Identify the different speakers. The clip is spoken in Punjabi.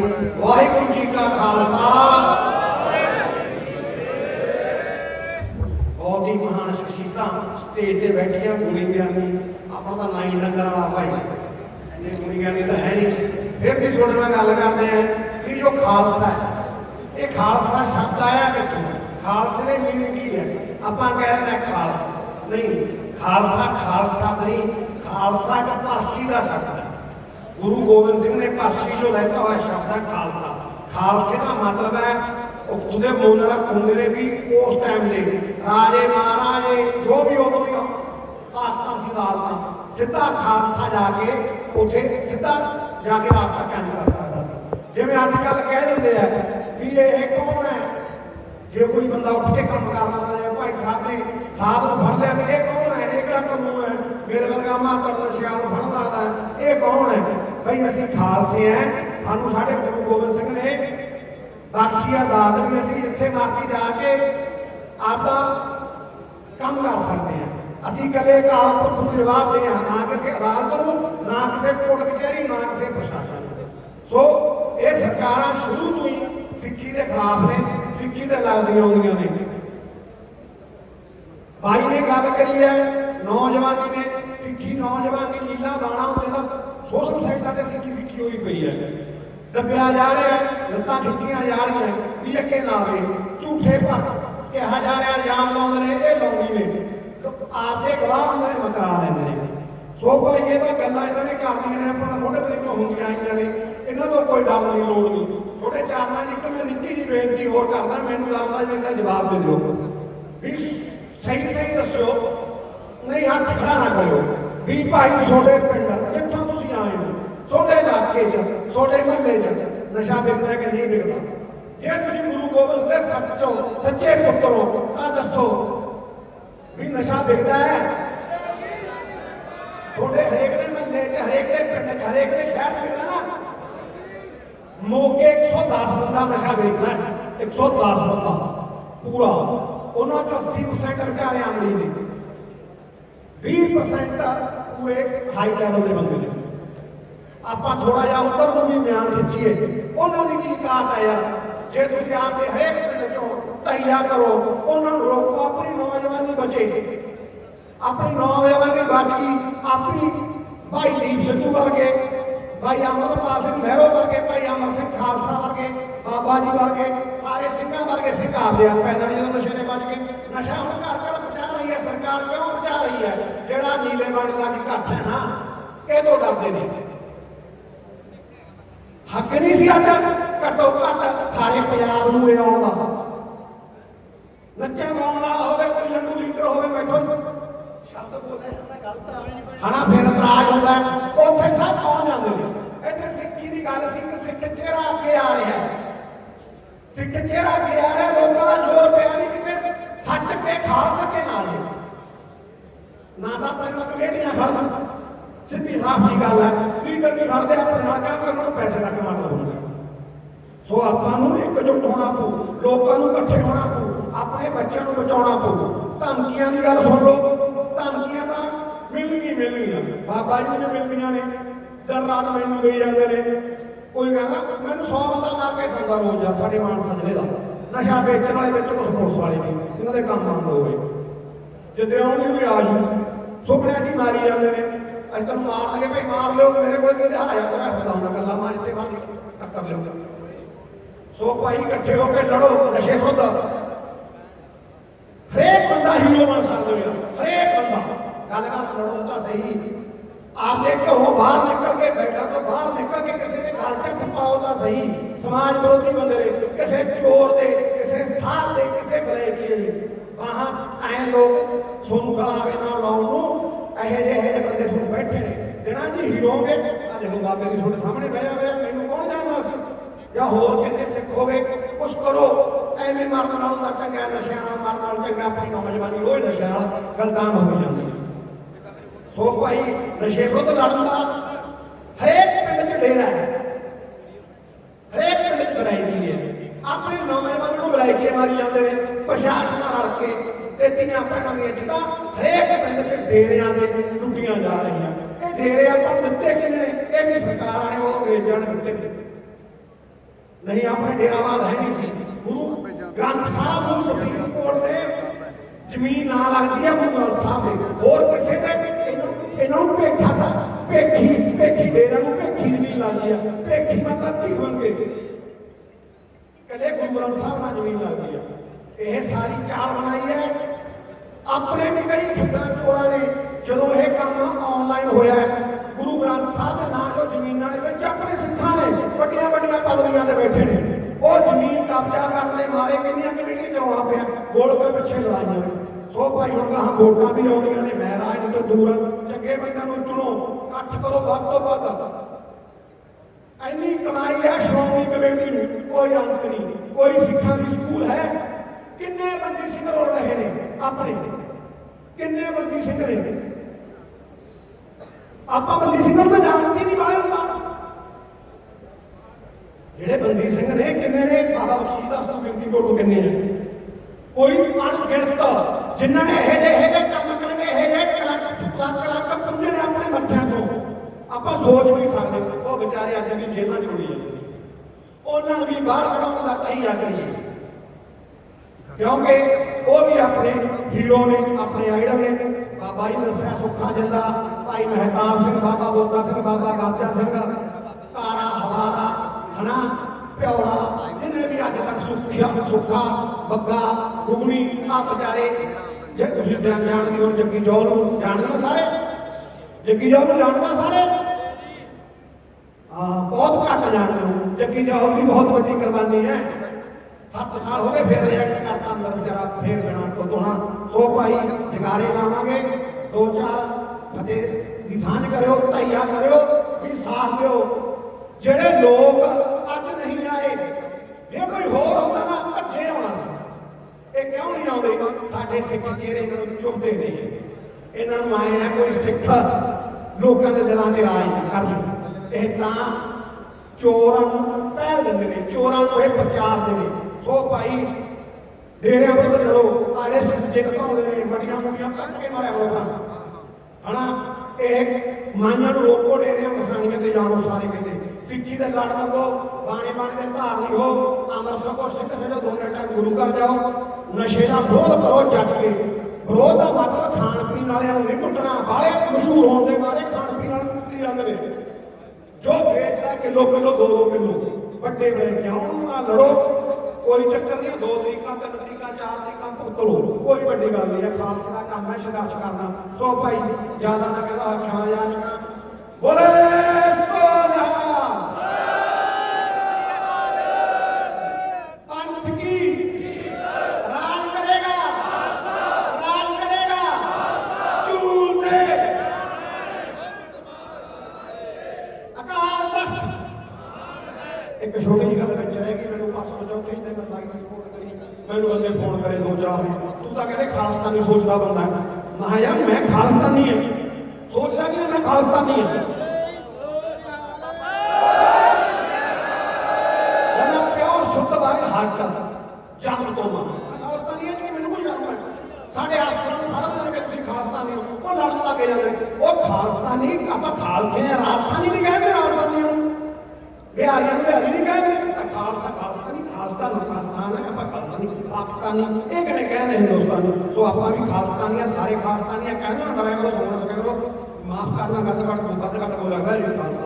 Speaker 1: ਵਾਹਿਗੁਰੂ ਜੀ ਕਾ ਖਾਲਸਾ। ਬਹੁਤ ਹੀ ਮਹਾਨ ਸ਼ਖਸੀਅਤਾਂ ਸਟੇਜ ਤੇ ਬੈਠੀਆਂ ਗੁਰੀ ਗਿਆਨੀ ਆਪਣਾ ਤਾਂ ਲਾਈਨ ਡੰਗਰ ਵਾਲਾ ਭਾਈ। ਇੰਨੇ ਗੁਣੀ ਗਿਆਨੀ ਤਾਂ ਹੈ ਨਹੀਂ। ਫਿਰ ਵੀ ਤੁਹਾਡੇ ਨਾਲ ਗੱਲ ਕਰਦੇ ਆ ਕਿ ਜੋ ਖਾਲਸਾ ਹੈ, ਇਹ ਖਾਲਸਾ ਸ਼ਬਦ ਆਇਆ ਕਿੱਥੋਂ? ਖਾਲਸੇ ਦੇ ਮੀਨਿੰਗ ਕੀ ਹੈ? ਆਪਾਂ ਕਹਿੰਦੇ ਨੇ ਖਾਲਸਾ। ਨਹੀਂ, ਖਾਲਸਾ ਖਾਲਸਾ ਨਹੀਂ, ਖਾਲਸਾ ਇੱਕ ਪਰਸ਼ੀ ਦਾ ਸ਼ਬਦ ਹੈ। ਗੁਰੂ ਗੋਬਿੰਦ ਸਿੰਘ ਨੇ ਪਰਸ਼ੀ ਜੋ ਲੈਤਾ ਹੋਇਆ ਸ਼ਬਦ ਹੈ ਖਾਲਸਾ। ਖਾਲਸੇ ਦਾ ਮਤਲਬ ਹੈ, ਉਹ ਦੇ ਮੋਨਰਕ ਹੁੰਦੇ ਨੇ ਵੀ ਉਸ ਟਾਈਮ ਦੇ ਰਾਜੇ, ਮਹਾਰਾਜੇ, ਜੋ ਵੀ ਉਦੋਂ ਦੀਆਂ ਤਾਕਤਾਂ ਸੀ ਅਦਾਲਤਾਂ ਸਿੱਧਾ ਖਾਲਸਾ ਜਾ ਕੇ ਉੱਥੇ ਸਿੱਧਾ ਜਾ ਕੇ ਰਾਬਤਾ ਕਾਇਮ ਕਰ ਸਕਦਾ ਸੀ। ਜਿਵੇਂ ਅੱਜ ਕੱਲ ਕਹਿ ਦਿੰਦੇ ਆ ਵੀ ਇਹ ਕੌਣ ਹੈ? ਜੇ ਕੋਈ ਬੰਦਾ ਉੱਠ ਕੇ ਕੰਮ ਕਰਨ ਵਾਲਾ ਭਾਈ ਸਾਹਿਬ ਨੇ ਸਾਧ ਨੂੰ ਫੜ ਲਿਆ ਵੀ ਇਹ ਕੌਣ ਹੈ? ਇਹ ਕਿਹੜਾ ਕਾਨੂੰਨ ਹੈ? ਮੇਰੇ ਵਰਗਾ ਮਾਤੜ ਦਾ ਸ਼ਿਆਲ ਨੂੰ ਫੜ ਲਾਦਾ ਇਹ ਕੌਣ ਹੈ? ਬਈ ਅਸੀਂ ਖਾਲਸੇ ਆ ਸਾਨੂੰ ਸਾਡੇ ਗੁਰੂ ਗੋਬਿੰਦ ਸਿੰਘ ਨੇ ਬਖਸ਼ੀ ਆਜ਼ਾਦ ਵੀ ਅਸੀਂ ਜਿੱਥੇ ਮਰਜ਼ੀ ਜਾ ਕੇ ਆਪਦਾ ਕੰਮ ਕਰ ਸਕਦੇ ਹਾਂ। ਅਸੀਂ ਕਦੇ ਅਕਾਲ ਪੁਰਖ ਨੂੰ ਜਵਾਬ ਦੇ ਹਾਂ, ਨਾ ਕਿਸੇ ਅਦਾਲਤ ਨੂੰ, ਨਾ ਕਿਸੇ ਕੋਰਟ ਕਚਹਿਰੀ, ਨਾ ਕਿਸੇ ਪ੍ਰਸ਼ਾਸਨ ਸੋ ਇਹ ਸਰਕਾਰਾਂ ਸ਼ੁਰੂ ਤੋਂ ਹੀ ਸਿੱਖੀ ਦੇ ਖਿਲਾਫ ਨੇ, ਸਿੱਖੀ ਦੇ ਲੱਗਦੀਆਂ ਆਉਂਦੀਆਂ ਨੇ। ਭਾਈ ਨੇ ਗੱਲ ਕਰੀ ਹੈ, ਨੌਜਵਾਨੀ ਨੇ, ਸਿੱਖੀ ਨੌਜਵਾਨੀ ਲੀਲਾ ਬਾਣਾ ਹੁੰਦੇ ਦਾ ਸੋਸ਼ਲ ਸਾਈਟਾਂ ਤੇ ਸਿੱਖੀ ਸਿੱਖੀ ਹੋਈ ਪਈ ਹੈ। ਦੱਬਿਆ ਜਾ ਰਿਹਾ ਹੈ, ਲੱਤਾਂ ਖਿੱਚੀਆਂ ਜਾ ਰਹੀਆਂ ਵੀ ਅੱਗੇ ਨਾ ਆਵੇ। ਝੂਠੇ ਪਰ ਕਿਹਾ ਜਾ ਰਿਹਾ ਇਲਜ਼ਾਮ ਲਾਉਂਦੇ ਨੇ ਇਹ ਲਾਉਂਦੀ ਨੇ। ਆਪਦੇ ਗਵਾਹ ਹੁੰਦੇ ਨੇ ਮਕਰਾ ਲੈਂਦੇ ਨੇ। ਸੋ ਭਾਈ ਇਹ ਤਾਂ ਗੱਲਾਂ ਇਹਨਾਂ ਨੇ ਕਰਦੀਆਂ ਨੇ ਆਪਣਾ ਮੋਢੇ ਤਰੀਕੇ ਹੁੰਦੀਆਂ ਆਈਆਂ ਨੇ ਇਹਨਾਂ ਤੋਂ ਕੋਈ ਡਰ ਨਹੀਂ ਲੋੜ ਨਹੀਂ। ਛੋਟੇ ਚਾਰਨਾਂ ਜੀ ਇੱਕ ਮੈਂ ਨਿੱਕੀ ਜੀ ਬੇਨਤੀ ਹੋਰ ਕਰਦਾ ਮੈਨੂੰ ਗੱਲ ਦਾ ਜਿਹੜਾ ਜਵਾਬ ਦੇ ਦਿਓ। ਵੀ ਸਹੀ ਸਹੀ ਦੱਸਿਓ ਨਹੀਂ ਹੱਥ ਖੜਾ ਨਾ ਕਰਿਓ। ਵੀ ਭਾਈ ਛੋਟੇ ਪਿੰਡ ਛੋਟੇ ਇਲਾਕੇ 'ਚ ਛੋਟੇ ਮਹੱਲੇ 'ਚ ਨਸ਼ਾ ਵਿਕਦਾ ਕਿ ਨਹੀਂ ਵਿਕਦਾ ਜੇ ਤੁਸੀਂ ਗੁਰੂ ਗੋਬਿੰਦ ਦੇ ਸੱਚੋਂ ਸੱਚੇ ਪੁੱਤਰ ਹੋ ਤਾਂ ਦੱਸੋ ਵੀ ਨਸ਼ਾ ਵਿਕਦਾ ਹੈ ਛੋਟੇ ਹਰੇਕ ਦੇ ਮਹੱਲੇ 'ਚ ਹਰੇਕ ਦੇ ਪਿੰਡ 'ਚ ਹਰੇਕ ਦੇ ਸ਼ਹਿਰ 'ਚ ਵਿਕਦਾ ਨਾ ਮੋਕੇ 110 ਬੰਦਾ ਨਸ਼ਾ ਵੇਚਦਾ ਹੈ 110 ਬੰਦਾ ਪੂਰਾ ਉਹਨਾਂ ਚੋਂ 80% ਵਿਚਾਰੇ ਆਮਲੀ ਨੇ 20% ਪੂਰੇ ਹਾਈ ਲੈਵਲ ਦੇ ਬੰਦੇ ਨੇ ਆਪਾਂ ਥੋੜਾ ਜਿਹਾ ਉੱਪਰ ਨੂੰ ਵੀ ਬਿਆਨ ਖਿੱਚੀਏ। ਉਹਨਾਂ ਦੀ ਕੀ ਕਾਤ ਹੈ ਯਾਰ? ਜੇ ਤੁਸੀਂ ਆਪ ਦੇ ਹਰੇਕ ਪਿੰਡ ਚੋਂ ਤਈਆ ਕਰੋ, ਉਹਨਾਂ ਨੂੰ ਰੋਕੋ, ਆਪਣੀ ਨੌਜਵਾਨੀ ਬਚੇ। ਆਪਣੀ ਨੌਜਵਾਨੀ ਬਚ ਗਈ, ਆਪਣੀ ਭਾਈ ਦੀਪ ਸਿੱਧੂ ਵਰਗੇ, ਭਾਈ ਅਮਰਪਾਲ ਸਿੰਘ ਮਹਿਰੋ ਵਰਗੇ, ਭਾਈ ਅਮਰ ਸਿੰਘ ਖਾਲਸਾ ਵਰਗੇ, ਬਾਬਾ ਜੀ ਵਰਗੇ, ਸਾਰੇ ਸਿੰਘਾਂ ਵਰਗੇ ਸਿੰਘ ਆਪਦੇ ਆ ਪੈਦਾ ਜਦੋਂ ਨਸ਼ੇ ਦੇ ਬਚ ਕੇ ਨਸ਼ਾ ਹੁਣ ਘਰ ਘਰ ਪਹੁੰਚਾ ਰਹੀ ਹੈ, ਸਰਕਾਰ ਕਿਉਂ ਪਹੁੰਚਾ ਰਹੀ ਹੈ? ਜਿਹੜਾ ਨੀਲੇ ਬਾਣੀ ਦਾ ਅੱਜ ਇਕੱਠ ਹੈ ਨਾ, ਇਹ ਤੋਂ ਡਰਦੇ ਨੇ। ਹੱਕ ਨਹੀਂ ਸੀ ਅੱਜ। ਘੱਟੋ ਘੱਟ ਸਾਰੇ ਪੰਜਾਬ ਨੂੰ ਇਹ ਆਉਣ ਦਾ। ਨੱਚਣ ਗਾਉਣ ਵਾਲਾ ਹੋਵੇ ਕੋਈ ਲੰਡੂ ਲੀਡਰ ਹੋਵੇ ਬੈਠੋ। ਸ਼ਬਦ ਬੋਲਿਆ ਜਾਂਦਾ ਗਲਤ ਆਵੇ ਨਹੀਂ ਹਣਾ ਫੇਰ ਇਤਰਾਜ਼ ਹੁੰਦਾ ਉੱਥੇ ਸਭ ਪਹੁੰਚ ਜਾਂਦੇ ਨੇ। ਇੱਥੇ ਸਿੱਖੀ ਦੀ ਗੱਲ ਸੀ ਕਿ ਸਿੱਖ ਚਿਹਰਾ ਅੱਗੇ ਆ ਰਿਹਾ ਸਿੱਖ ਚਿਹਰਾ ਅੱਗੇ ਆ ਰਿਹਾ ਲੋਕਾਂ ਦਾ ਜ਼ੋਰ ਪਿਆ ਵੀ ਕਿਤੇ ਸੱਚ ਤੇ ਖਾ ਸਕੇ ਨਾਲ ਨਾ ਤਾਂ ਨਾਲ ਕਮੇਟੀਆਂ ਫੜਨ ਸਿੱਧੀ ਸਾਫ਼ ਜੀ ਗੱਲ ਹੈ। ਲੀਡਰ ਨਹੀਂ ਖੜਦੇ ਆਪਣੇ ਨਾਲ ਕੰਮ ਕਰਨ ਨੂੰ ਪੈਸੇ ਦਾ ਮਤਲਬ ਹੁੰਦਾ? ਸੋ ਆਪਾਂ ਨੂੰ ਇਕਜੁੱਟ ਹੋਣਾ ਪਊ, ਲੋਕਾਂ ਨੂੰ ਇਕੱਠੇ ਹੋਣਾ ਪਊ, ਆਪਣੇ ਬੱਚਿਆਂ ਨੂੰ ਬਚਾਉਣਾ ਪਊ। ਧਮਕੀਆਂ ਦੀ ਗੱਲ ਸੁਣ ਲਓ। ਧਮਕੀਆਂ ਤਾਂ ਮਿਲਣਗੀਆਂ ਮਿਲਣਗੀਆਂ। ਬਾਬਾ ਜੀ ਨੂੰ ਵੀ ਮਿਲਦੀਆਂ ਨੇ। ਦਰ ਰਾਤ ਮੈਨੂੰ ਦੇਈ ਜਾਂਦੇ ਨੇ। ਕੋਈ ਕਹਿੰਦਾ, ਮੈਨੂੰ 100 ਬੰਦਾ ਮਾਰ ਕੇ ਸੰਦਾ ਰੋਜ਼ ਆ ਸਾਡੇ ਮਾਨਸਾ ਜ਼ਿਲ੍ਹੇ ਦਾ। ਨਸ਼ਾ ਵੇਚਣ ਵਾਲੇ ਵਿੱਚ ਕੁਝ ਪੁਲਿਸ ਵਾਲੇ ਨੇ ਇਹਨਾਂ ਦੇ ਕੰਮ ਬੰਦ ਹੋ ਗਏ। ਜਿੱਦੇ ਆਉਣੀ ਵੀ ਆ ਜੂ ਸੁਪਨਿਆਂ ਦੀ ਮਾਰੀ ਜਾਂਦੇ ਨੇ। ਅਸੀਂ ਤੁਹਾਨੂੰ ਮਾਰ ਲਗੇ ਭਾਈ ਮਾਰ ਲਿਓ ਮੇਰੇ ਕੋਲ ਕੀ ਲਿਆ ਆ ਤੇਰਾ ਖੁਦਾਉਣਾ ਗੱਲਾਂ ਮਾਰ ਜਿੱਤੇ ਮਾਰ ਟੱਕਰ ਲਿਓ ਸੋ ਭਾਈ ਇਕੱਠੇ ਹੋ ਕੇ ਲੜੋ ਨਸ਼ੇ ਵਿਰੁੱਧ ਹਰੇਕ ਬੰਦਾ ਹੀਰੋ ਬਣ ਸਕਦਾ ਹੈ ਹਰੇਕ ਬੰਦਾ ਗੱਲ ਕਰ ਲੜੋ ਤਾਂ ਸਹੀ ਆਪਦੇ ਘਰੋਂ ਬਾਹਰ ਨਿਕਲ ਕੇ ਬੈਠਾ ਤੋਂ ਬਾਹਰ ਨਿਕਲ ਕੇ ਕਿਸੇ ਦੇ ਗੱਲ ਚ ਹੱਥ ਪਾਓ ਤਾਂ ਸਹੀ ਸਮਾਜ ਵਿਰੋਧੀ ਬੰਦੇ ਦੇ ਕਿਸੇ ਚੋਰ ਦੇ ਕਿਸੇ ਸਾਧ ਦੇ ਕਿਸੇ ਬਲੈਕੀਏ ਦੇ ਬਾਹਾਂ ਐ ਲੋਕ ਤੁਹਾਨੂੰ ਗਲਾਵੇ ਨਾਲ ਨੇ ਦਿਨਾਂ ਜੀ ਹੀਰੋਗੇ ਆ ਦੇਖੋ ਬਾਬੇ ਦੀ ਤੁਹਾਡੇ ਸਾਹਮਣੇ ਬਹਿ ਜਾਵੇ ਮੈਨੂੰ ਕੌਣ ਜਾਣਦਾ ਸੀ ਜਾਂ ਹੋਰ ਕਿੰਨੇ ਸਿੱਖ ਹੋਵੇ, ਕੁਛ ਕਰੋ, ਐਵੇਂ ਮਰਨ ਨਾਲੋਂ ਤਾਂ ਚੰਗਾ, ਨਸ਼ਿਆਂ ਨਾਲ ਮਰਨ ਨਾਲੋਂ ਚੰਗਾ, ਆਪਣੀ ਨੌਜਵਾਨੀ ਰੋਜ਼ ਨਸ਼ਿਆਂ ਨਾਲ ਗਲਤਾਨ ਹੋ ਜਾਂਦੀ ਸੋ ਭਾਈ, ਨਸ਼ੇ ਵਿਰੁੱਧ ਲੜਨ ਦਾ ਹਰੇਕ ਪਿੰਡ 'ਚ ਡੇਰਾ ਹੈ। ਹਰੇਕ ਪਿੰਡ 'ਚ ਬਲਾਈ ਹੈ। ਆਪਣੇ ਨੌਜਵਾਨ ਨੂੰ ਬਲਾਈ ਮਾਰੀ ਜਾਂਦੇ ਨੇ, ਪ੍ਰਸ਼ਾਸਨ ਨਾਲ ਰਲ ਕੇ, ਤੇ ਤੀਆਂ ਭੈਣਾਂ ਦੀਆਂ ਜਿੱਦਾਂ ਹਰੇਕ ਪਿੰਡ 'ਚ ਡੇਰਿਆਂ ਦੇ ਲੁੱਟੀਆਂ ਜਾ ਰਹੀਆਂ। ਇਹ ਡੇਰੇ ਆਪਾਂ ਨੂੰ ਦਿੱਤੇ ਕਿਨੇ ਇਹ ਵੀ ਸਰਕਾਰਾਂ ਨੇ ਉਹ ਅੰਗਰੇਜ਼ਾਂ ਨੇ ਦਿੱਤੇ ਨਹੀਂ ਆਪਣੇ ਡੇਰਾਵਾਦ ਹੈ ਨਹੀਂ ਸੀ ਗੁਰੂ ਗ੍ਰੰਥ ਸਾਹਿਬ ਨੂੰ ਸੁਪਰੀਮ ਕੋਰਟ ਨੇ ਜ਼ਮੀਨ ਨਾ ਲੱਗਦੀ ਹੈ ਗੁਰੂ ਗ੍ਰੰਥ ਸਾਹਿਬ ਦੇ ਹੋਰ ਕਿਸੇ ਦੇ ਇਹਨਾਂ ਨੂੰ- ਇਹਨਾਂ ਨੂੰ ਭੇਖਾ ਦਾ ਭੇਖੀ ਭੇਖੀ ਡੇਰਾ ਨੂੰ ਭੇਖੀ ਜ਼ਮੀਨ ਲੱਗਦੀ ਆ ਭੇਖੀ ਮਤਲਬ ਭੀਖ ਮੰਗੇ ਕੱਲੇ ਗੁਰੂ ਗ੍ਰੰਥ ਸਾਹਿਬ ਨਾਲ ਜ਼ਮੀਨ ਲੱਗਦੀ ਆ ਇਹ ਸਾਰੀ ਚਾਲ ਬਣਾਈ ਹੈ ਆਪਣੇ ਵੀ ਕਈ ਠੱਗਾਂ ਚੋਰਾਂ ਨੇ, ਜਦੋਂ ਇਹ ਕੰਮ ਆਨਲਾਈਨ ਹੋਇਆ, ਗੁਰੂ ਗ੍ਰੰਥ ਸਾਹਿਬ ਦੇ ਨਾਂ ਜੋ ਜ਼ਮੀਨਾਂ ਦੇ ਵਿੱਚ ਆਪਣੇ ਸਿੱਖਾਂ ਨੇ ਵੱਡੀਆਂ ਵੱਡੀਆਂ ਪਦਵੀਆਂ ਤੇ ਬੈਠੇ ਨੇ। ਉਹ ਜ਼ਮੀਨ ਕਬਜ਼ਾ ਕਰਨ ਦੇ ਮਾਰੇ ਕਿੰਨੀਆਂ ਕਮੇਟੀ ਤੇ ਪਿਆ, ਗੋਲਕਾਂ ਪਿੱਛੇ ਲੜਾਈਆਂ। ਸੋ ਭਾਈ ਹੁਣ ਗਾਹਾਂ ਵੋਟਾਂ ਵੀ ਆਉਂਦੀਆਂ ਨੇ, ਮੈਂ ਰਾਜ ਤੋਂ ਦੂਰ ਚੰਗੇ ਬੰਦਿਆਂ ਨੂੰ ਚੁਣੋ, ਇਕੱਠ ਕਰੋ ਵੱਧ ਤੋਂ ਵੱਧ। ਇੰਨੀ ਕਮਾਈ ਹੈ, ਸ਼੍ਰੋਮਣੀ ਕਮੇਟੀ ਨੂੰ ਕੋਈ ਅੰਤ ਨਹੀਂ, ਕੋਈ ਸਿੱਖਾਂ ਦੀ ਸਕੂਲ ਹੈ ਕਿੰਨੇ ਬੰਦੀ ਸਿੰਘ ਰੋਲ ਰਹੇ ਨੇ? ਆਪਣੇ। ਕਿੰਨੇ ਬੰਦੀ ਸਿੰਘ ਨੇ? ਆਪਾਂ ਬੰਦੀ ਸਿੰਘ ਨੂੰ ਤਾਂ ਜਾਣਦੇ ਨਹੀਂ ਵਾਲੇ ਹੁੰਦਾ ਜਿਹੜੇ ਬੰਦੀ ਸਿੰਘ ਨੇ, ਕਿੰਨੇ ਨੇ? ਬਾਬਾ ਬਖਸ਼ੀਸ਼ ਦਾ ਸਤੂ ਕੋਲ ਕਿੰਨੇ ਨੇ? ਕੋਈ ਅਣਗਿਣਤ ਜਿਨ੍ਹਾਂ ਨੇ ਇਹ ਜਿਹੇ ਇਹ ਜਿਹੇ ਕੰਮ ਕਰਨੇ, ਇਹ ਜਿਹੇ ਲੱਖ ਲੱਖ ਲੱਖ ਪੁੰਜੇ ਨੇ ਆਪਣੇ ਮੱਥਿਆਂ ਤੋਂ। ਆਪਾਂ ਸੋਚ ਵੀ ਸਕਦੇ। ਉਹ ਵਿਚਾਰੇ ਅੱਜ ਵੀ ਜੇਲ੍ਹਾਂ 'ਚ ਰੁੜੀ ਜਾਂਦੇ ਉਹਨਾਂ ਨੂੰ ਵੀ ਬਾਹਰ ਕਢਾਉਣ ਦਾ ਤਹੀਆ ਕਰੀਏ ਕਿਉਂਕਿ ਉਹ ਵੀ ਆਪਣੇ ਹੀਰੋ ਨੇ ਆਪਣੇ ਆਈਡਲ ਨੇ ਬਾਬਾ ਜੀ ਦੱਸਿਆ ਸੁੱਖਾ ਜਿੰਦਾ ਭਾਈ ਮਹਿਤਾਬ ਸਿੰਘ ਬਾਬਾ ਬੋਤਾ ਸਿੰਘ ਬਾਬਾ ਗਾਜਾ ਸਿੰਘ ਤਾਰਾ ਹਵਾਲਾ ਹਨਾ ਪਿਉੜਾ ਜਿੰਨੇ ਵੀ ਅੱਜ ਤੱਕ ਸੁੱਖਿਆ ਸੁੱਖਾ ਬੱਗਾ ਗੁਗਨੀ ਆ ਵਿਚਾਰੇ ਜੇ ਤੁਸੀਂ ਜਾਣ ਜਾਣਦੇ ਹੋ ਜੱਗੀ ਜੋਲ ਨੂੰ ਜਾਣਦੇ ਨਾ ਸਾਰੇ ਜੱਗੀ ਜੋਲ ਨੂੰ ਜਾਣਦਾ ਸਾਰੇ ਹਾਂ ਬਹੁਤ ਘੱਟ ਜਾਣਦੇ ਹੋ ਜੱਗੀ ਜੋਲ ਦੀ ਬਹੁਤ ਵੱਡੀ ਕੁਰਬਾਨੀ ਹੈ। 7 ਸਾਲ ਹੋ ਗਏ ਫਿਰ ਰਿਐਕਟ ਕਰਤਾ ਅੰਦਰ ਵਿਚਾਰਾ, ਫੇਰ ਬਿਨਾ ਕੋ ਤੋਣਾ ਸੋ ਭਾਈ, ਜਗਾਰੇ ਲਾਵਾਂਗੇ। ਦੋ ਚਾਰ ਫਤਿਹ ਦੀ ਸਾਂਝ ਕਰਿਓ, ਧਈਆ ਕਰਿਓ, ਵੀ ਸਾਥ ਦਿਓ। ਜਿਹੜੇ ਲੋਕ ਅੱਜ ਨਹੀਂ ਆਏ, ਜੇ ਕੋਈ ਹੋਰ ਹੁੰਦਾ ਨਾ, ਭੱਜੇ ਆਉਣਾ ਸੀ। ਇਹ ਕਿਉਂ ਨਹੀਂ ਆਉਂਦੇ? ਸਾਡੇ ਸਿੱਖ ਚਿਹਰੇ ਇਹਨਾਂ ਨੂੰ ਚੁੱਭਦੇ ਨੇ। ਇਹਨਾਂ ਨੂੰ ਆਏ ਆ ਕੋਈ ਸਿੱਖ, ਲੋਕਾਂ ਦੇ ਦਿਲਾਂ ਤੇ ਰਾਜ ਨਾ ਕਰਨ ਇਹ ਤਾਂ ਚੋਰਾਂ ਨੂੰ ਪਹਿਲ ਦਿੰਦੇ ਨੇ, ਚੋਰਾਂ ਨੂੰ ਇਹ ਪ੍ਰਚਾਰ ਦੇ ਨੇ। ਸੋ ਭਾਈ, ਡੇਰਿਆਂ ਵਿਰੁੱਧ ਲੜੋ, ਆੜੇ ਸੱਜੇ ਘਟਾਉਂਦੇ ਨੇ ਮੱਡੀਆਂ ਮੁੱਡੀਆਂ ਕੱਟ ਕੇ ਮਾਰਿਆ ਕਰੋ ਭਰਾ ਹਨਾ? ਇਹ ਮਾਈਆਂ ਨੂੰ ਰੋਕੋ, ਡੇਰਿਆਂ ਮਸਾਣੀਆਂ ਤੇ ਜਾਣੋ ਸਾਰੇ ਕਿਤੇ। ਸਿੱਖੀ ਦੇ ਲੜ ਲੱਗੋ ਬਾਣੇ ਬਾਣੇ ਦੇ ਧਾਰਨੀ ਹੋ, ਅਮਰ ਸਕੋ ਸਿੱਖ ਸਜੋ ਦੋ ਟਾਈਮ ਗੁਰੂ ਘਰ ਜਾਓ। ਨਸ਼ੇ ਦਾ ਵਿਰੋਧ ਕਰੋ ਜੱਜ ਕੇ। ਵਿਰੋਧ ਦਾ ਮਤਲਬ ਖਾਣ ਪੀਣ ਵਾਲਿਆਂ ਨੂੰ ਨਹੀਂ ਕੁੱਟਣਾ ਬਾਹਲੇ ਮਸ਼ਹੂਰ ਹੋਣ ਦੇ ਮਾਰੇ ਖਾਣ ਪੀਣ ਵਾਲਿਆਂ ਨੂੰ ਕੁੱਟੀ ਜਾਂਦੇ ਨੇ। ਜੋ ਵੇਚਦਾ ਕਿਲੋ ਕਿਲੋ, ਦੋ ਦੋ ਕਿਲੋ। ਵੱਡੇ ਬੈਂਕਾਂ ਉਹਨਾਂ ਨਾਲ ਲੜੋ। ਕੋਈ ਚੱਕਰ ਨਹੀਂ, ਦੋ ਤਰੀਕਾਂ, ਤਿੰਨ ਤਰੀਕਾਂ, ਚਾਰ ਤਰੀਕਾਂ ਪੁੱਤਲੋ ਕੋਈ ਵੱਡੀ ਗੱਲ ਨਹੀਂ ਹੈ, ਖਾਲਸੇ ਦਾ ਕੰਮ ਹੈ ਸੰਘਰਸ਼ ਕਰਨਾ। ਸੋ ਭਾਈ ਜ਼ਿਆਦਾ ਨਾ ਕਹਿੰਦਾ ਆਖਾਂ ਜਾਚਕਾਂ ਬੋਲੇ ਸੋਨਾ ਪੰਥ ਕੀ ਰਾਜ ਕਰੇਗਾ ਰਾਜ ਕਰੇਗਾ ਚੂਲ ਤੇ ਅਕਾਲ ਤਖਤ ਇੱਕ ਛੋਟੀ ਜਿਹੀ ਗੱਲ ਵਿੱਚ ਰਹਿ ਗਈ ਮੈਨੂੰ ਪਰਸੋਂ ਚੌਥੇ ਦਿਨ ਮੈਂ ਬਾਈ ਦੀ ਸਪੋਰਟ ਕਰੀ ਮੈਨੂੰ ਬੰਦੇ ਫੋਨ ਕਰੇ ਦੋ ਚਾਰ ਤੂੰ ਤਾਂ ਕਹਿੰਦੇ ਖਾਲਸਤਾਨੀ ਸੋਚਦਾ ਬੰਦਾ ਮੈਂ ਕਿਹਾ ਯਾਰ, ਮੈਂ ਖਾਲਸਤਾਨੀ ਹਾਂ। ਸੋਚਦਾ ਕਿ ਮੈਂ ਖਾਲਸਤਾਨੀ ਹਾਂ। ਜਨਾ ਪਿਓਰ ਸ਼ੁੱਧ ਬਾਈ ਹੱਕ ਜਨਮ ਤੋਂ ਮਾਂ ਖਾਲਸਤਾਨੀ ਹਾਂ ਜੀ ਮੈਨੂੰ ਕੋਈ ਜਨਮ ਸਾਡੇ ਅਫਸਰਾਂ ਨੂੰ ਫੜਦੇ ਨੇ ਕਿ ਤੁਸੀਂ ਖਾਲਸਤਾਨੀ ਹੋ। ਉਹ ਲੜਨ ਲੱਗ ਜਾਂਦੇ ਉਹ ਖਾਲਸਤਾਨੀ, ਆਪਾਂ ਖਾਲਸੇ ਆ ਰਾਜਸਥਾਨੀ ਨਹੀਂ ਕਹਿੰਦੇ ਰਾਜਸਥਾਨੀਆਂ ਨੂੰ ਬਿਹਾਰੀਆਂ ਨੂੰ ਬਿਹਾਰੀ ਨਹੀਂ ਕਹਿੰਦੇ ਤਾਂ ਖਾਲਸਾ ਖਾਲਸਤਾਨੀ ਖਾਲਸਤਾਨ ਖਾਲਸਤਾਨ ਹੈ ਆਪਾਂ ਖਾਲਸਤਾਨੀ ਪਾਕਿਸਤਾਨੀ, ਇਹ ਕਿਹਨੇ ਕਹਿੰਦੇ ਹਿੰਦੁਸਤਾਨੀ? ਸੋ ਆਪਾਂ ਵੀ ਖਾਲਸਤਾਨੀ ਆ ਸਾਰੇ ਖਾਲਸਤਾਨੀ ਆ ਕਹਿੰਦੇ ਨਾ ਡਰਿਆ ਕਰੋ ਸੋਣਾ ਸਕਿਆ ਕਰੋ। ਮਾਫ ਕਰਨਾ ਗੱਤ ਘੱਟ ਵੱਧ ਘੱਟ ਬੋਲਿਆ ਵੈਰੀ ਖਾਲਸਾ।